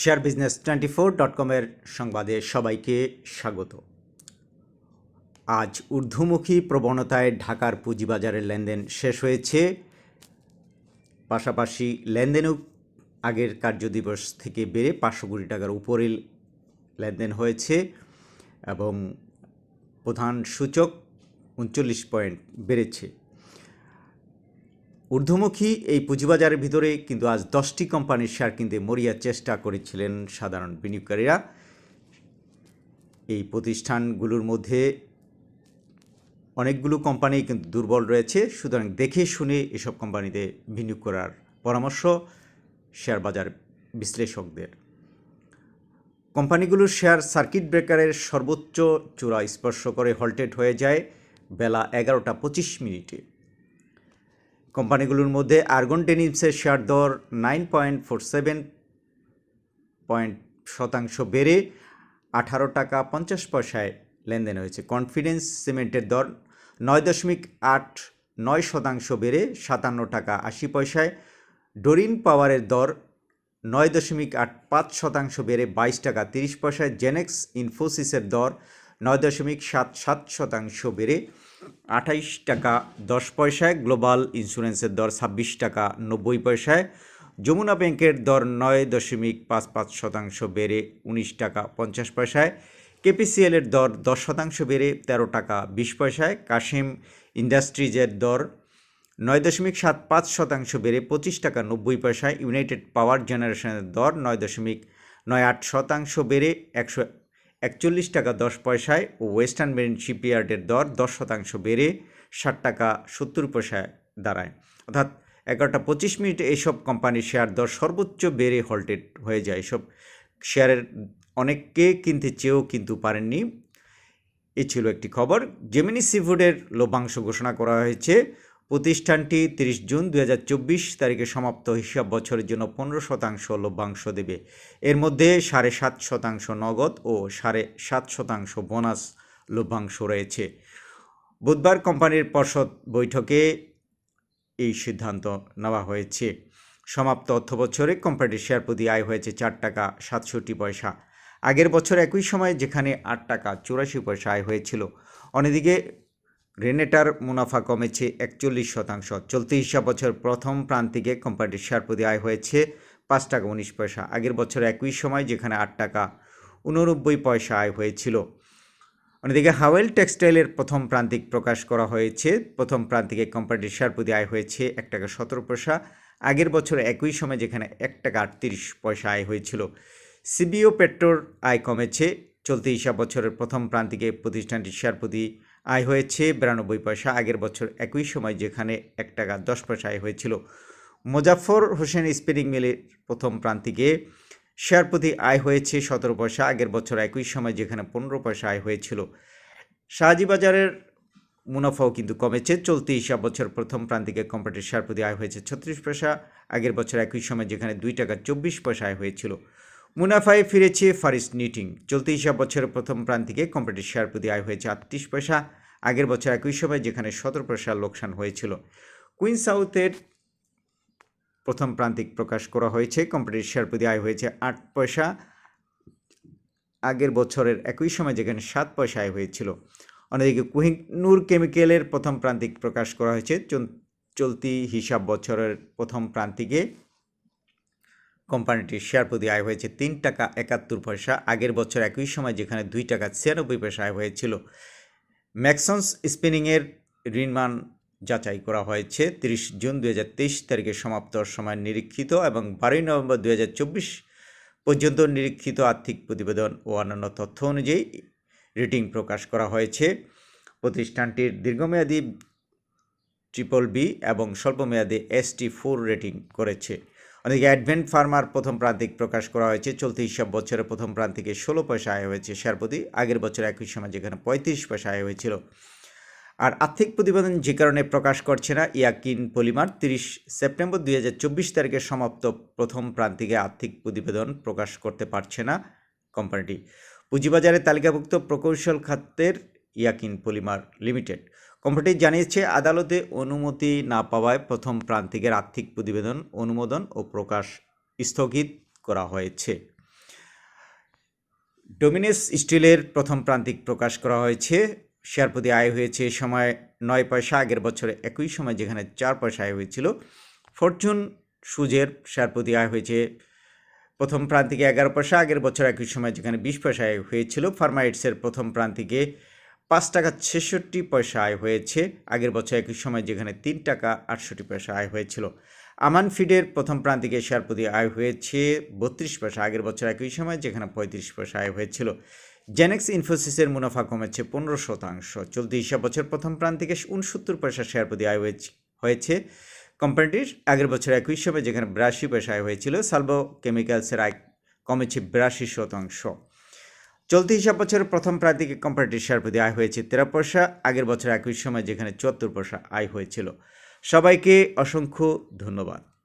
Share business twenty four dot কমের সংবাদে সবাইকে স্বাগত। আজ ঊর্ধ্বমুখী প্রবণতায় ঢাকার পুঁজিবাজারের লেনদেন শেষ হয়েছে। পাশাপাশি লেনদেনও আগের কার্যদিবস থেকে বেড়ে পাঁচশো কোটি টাকার উপরে লেনদেন হয়েছে এবং প্রধান সূচক উনচল্লিশ পয়েন্ট বেড়েছে। ঊর্ধ্বমুখী এই পুঁজিবাজারের ভিতরে কিন্তু আজ দশটি কোম্পানির শেয়ার কিনতে মরিয়া চেষ্টা করেছিলেন সাধারণ বিনিয়োগকারীরা। এই প্রতিষ্ঠানগুলোর মধ্যে অনেকগুলো কোম্পানি কিন্তু দুর্বল রয়েছে। সুতরাং দেখে শুনে এসব কোম্পানিতে বিনিয়োগ করার পরামর্শ শেয়ার বাজার বিশ্লেষকদের। কোম্পানিগুলোর শেয়ার সার্কিট ব্রেকারের সর্বোচ্চ চূড়া স্পর্শ করে হল্টেড হয়ে যায় বেলা এগারোটা পঁচিশ মিনিটে। কোম্পানিগুলোর মধ্যে আর্গন ডেনিমসের শেয়ার দর nine point four seven point শতাংশ বেড়ে আঠারো টাকা পঞ্চাশ পয়সায় লেনদেন হয়েছে। কনফিডেন্স সিমেন্টের দর নয় দশমিক আট নয় শতাংশ বেড়ে সাতান্ন টাকা আশি পয়সায়। ডোরিন পাওয়ারের দর নয় দশমিক আট পাঁচ শতাংশ বেড়ে বাইশ টাকা তিরিশ পয়সায়। জেনেক্স ইনফোসিসের দর নয় দশমিক সাত সাত শতাংশ বেড়ে আঠাইশ টাকা দশ পয়সায়, গ্লোবাল ইন্স্যুরেন্সের দর ছাব্বিশ টাকা নব্বই পয়সায়, যমুনা ব্যাংকের দর নয় দশমিক পাঁচ পাঁচ শতাংশ বেড়ে উনিশ টাকা পঞ্চাশ পয়সায় কেপিসিএলের দর দশ শতাংশ বেড়ে তেরো টাকা বিশ পয়সায়, কাশিম ইন্ডাস্ট্রিজের দর নয় দশমিক সাত পাঁচ শতাংশ বেড়ে পঁচিশ টাকা নব্বই পয়সায়, ইউনাইটেড পাওয়ার জেনারেশনের দর নয় দশমিক নয় আট শতাংশ বেড়ে একশো একচল্লিশ টাকা দশ পয়সায় ও ওয়েস্টার্ন মেরিন শিপইয়ার্ডের দর দশ শতাংশ বেড়ে ষাট টাকা সত্তর পয়সায় দাঁড়ায়। অর্থাৎ এগারোটা পঁচিশ মিনিটে এইসব কোম্পানির শেয়ার দর সর্বোচ্চ বেড়ে হল্টেড হয়ে যায়। এসব শেয়ারের অনেককে কিনতে চেয়েও কিন্তু পারেননি। এ ছিল একটি খবর। জেমিনি সিফুডের লভ্যাংশ ঘোষণা করা হয়েছে। প্রতিষ্ঠানটি তিরিশ জুন দু হাজার চব্বিশ তারিখে সমাপ্ত হিসাব বছরের জন্য পনেরো শতাংশ লভ্যাংশ দেবে। এর মধ্যে সাড়ে সাত শতাংশ নগদ ও সাড়ে সাত শতাংশ বোনাস লভ্যাংশ রয়েছে। বুধবার কোম্পানির পর্ষদ বৈঠকে এই সিদ্ধান্ত নেওয়া হয়েছে। সমাপ্ত অর্থ বছরে কোম্পানির শেয়ার প্রতি আয় হয়েছে চার টাকা সাতষট্টি পয়সা। আগের বছর একই সময়ে যেখানে আট টাকা চুরাশি পয়সা আয় হয়েছিল। অন্যদিকে রেনেটার মুনাফা কমেছে একচল্লিশ শতাংশ। চলতি হিসাব বছর প্রথম প্রান্তিকে কোম্পানির শেয়ার প্রতি আয় হয়েছে পাঁচ টাকা উনিশ পয়সা। আগের বছর একই সময় যেখানে আট টাকা উননব্বই পয়সা আয় হয়েছিল। অন্যদিকে হাওয়েল টেক্সটাইলের প্রথম প্রান্তিক প্রকাশ করা হয়েছে। প্রথম প্রান্তিকে কোম্পানির শেয়ার প্রতি আয় হয়েছে এক টাকা সতেরো পয়সা। আগের বছর একই সময় যেখানে এক টাকা আটত্রিশ পয়সা আয় হয়েছিল। সিবিও পেট্রোর আয় কমেছে। চলতি হিসাব বছরের প্রথম প্রান্তিকে প্রতিষ্ঠানটির শেয়ার প্রতি আয় হয়েছে বিরানব্বই পয়সা। আগের বছর একই সময় যেখানে এক টাকা দশ পয়সা আয় হয়েছিল। মুজাফর হোসেন স্পিনিং মিলের প্রথম প্রান্তিকে শেয়ার প্রতি আয় হয়েছে সতেরো পয়সা। আগের বছর একই সময় যেখানে পনেরো পয়সা আয় হয়েছিল। শাহজিবাজারের মুনাফাও কিন্তু কমেছে। চলতি হিসাব বছর প্রথম প্রান্তিকে কোম্পানির শেয়ার প্রতি আয় হয়েছে ছত্রিশ পয়সা। আগের বছর একই সময় যেখানে দুই টাকা চব্বিশ পয়সা আয় হয়েছিল। মুনাফায় ফিরেছে ফারিস নিটিং। চলতি হিসাব বছরের প্রথম প্রান্তিকে কোম্পানির শেয়ার প্রতি আয় হয়েছে আটত্রিশ পয়সা, আগের বছর একই সময় যেখানে সতেরো পয়সা লোকসান হয়েছিল। কুইন সাউথের প্রথম প্রান্তিক প্রকাশ করা হয়েছে কোম্পানির শেয়ার প্রতি আয় হয়েছে আট পয়সা, আগের বছরের একই সময় যেখানে সাত পয়সা আয় হয়েছিল। অন্যদিকে কুহিনুর কেমিক্যালের প্রথম প্রান্তিক প্রকাশ করা হয়েছে চলতি হিসাব বছরের প্রথম প্রান্তিকে কোম্পানিটির শেয়ার প্রতি আয় হয়েছে তিন টাকা একাত্তর পয়সা। আগের বছর একই সময় যেখানে দুই টাকা ছিয়ানব্বই পয়সা আয় হয়েছিল। ম্যাক্সন্স স্পিনিংয়ের ঋণমান যাচাই করা হয়েছে। তিরিশ জুন দু হাজার তেইশ তারিখে সমাপ্ত সময় নিরীক্ষিত এবং বারোই নভেম্বর দু হাজার চব্বিশ পর্যন্ত নিরীক্ষিত আর্থিক প্রতিবেদন ও অন্যান্য তথ্য অনুযায়ী রেটিং প্রকাশ করা হয়েছে। প্রতিষ্ঠানটির দীর্ঘমেয়াদী ট্রিপল বি এবং স্বল্পমেয়াদী এসটি ফোর রেটিং করেছে। অন্যদিকে অ্যাডভেন্ট ফার্মার প্রথম প্রান্তিক প্রকাশ করা হয়েছে। চলতি হিসাব বছরের প্রথম প্রান্তিকে ষোলো পয়সা আয় হয়েছে শেয়ার প্রতি, আগের বছর একই সময় যেখানে পঁয়ত্রিশ পয়সা আয় হয়েছিল। আর আর্থিক প্রতিবেদন যে কারণে প্রকাশ করছে না, ইয়াকিন পলিমার তিরিশ সেপ্টেম্বর দুই হাজার চব্বিশ তারিখে সমাপ্ত প্রথম প্রান্তিকে আর্থিক প্রতিবেদন প্রকাশ করতে পারছে না কোম্পানিটি। পুঁজিবাজারে তালিকাভুক্ত প্রকৌশল খাতের ইয়াকিন পলিমার লিমিটেড। কোম্পানিটি জানিয়েছে, আদালতে অনুমতি না পাওয়ায় প্রথম প্রান্তিকের আর্থিক প্রতিবেদন, অনুমোদন ও প্রকাশ স্থগিত করা হয়েছে। ডোমিনেস স্টিলের প্রথম প্রান্তিক প্রকাশ করা হয়েছে। শেয়ার প্রতি আয় হয়েছে সময় নয় পয়সা, আগের বছরে একই সময় যেখানে চার পয়সা আয় হয়েছিল। ফরচুন সুজের শেয়ার প্রতি আয় হয়েছে প্রথম প্রান্তিকে এগারো পয়সা, আগের বছর একই সময় যেখানে বিশ পয়সা আয় হয়েছিল। ফার্মাইটসের প্রথম প্রান্তিকে পাঁচ টাকা ছেষট্টি পয়সা আয় হয়েছে। আগের বছর একই সময় যেখানে তিন টাকা আটষট্টি পয়সা আয় হয়েছিল। আমান ফিডের প্রথম প্রান্তিকে শেয়ার প্রতি আয় হয়েছে বত্রিশ পয়সা। আগের বছর একই সময় যেখানে পঁয়ত্রিশ পয়সা আয় হয়েছিল। জেনেক্স ইনফোসিসের মুনাফা কমেছে পনেরো শতাংশ। চলতি হিসাব বছর প্রথম প্রান্তিকে উনসত্তর পয়সা শেয়ার প্রতি আয় হয়েছে কোম্পানিটির আগের বছর একই সময় যেখানে বিরাশি পয়সা আয় হয়েছিল সালভো কেমিক্যালসের আয় কমেছে বিরাশি শতাংশ। চলতি হিসাব বছরের প্রথম প্রান্তিকে কোম্পানিটির শেয়ার প্রতি আয় হয়েছে তেরো পয়সা, আগের বছর একই সময় যেখানে চুয়াত্তর পয়সা আয় হয়েছিল। সবাইকে অসংখ্য ধন্যবাদ।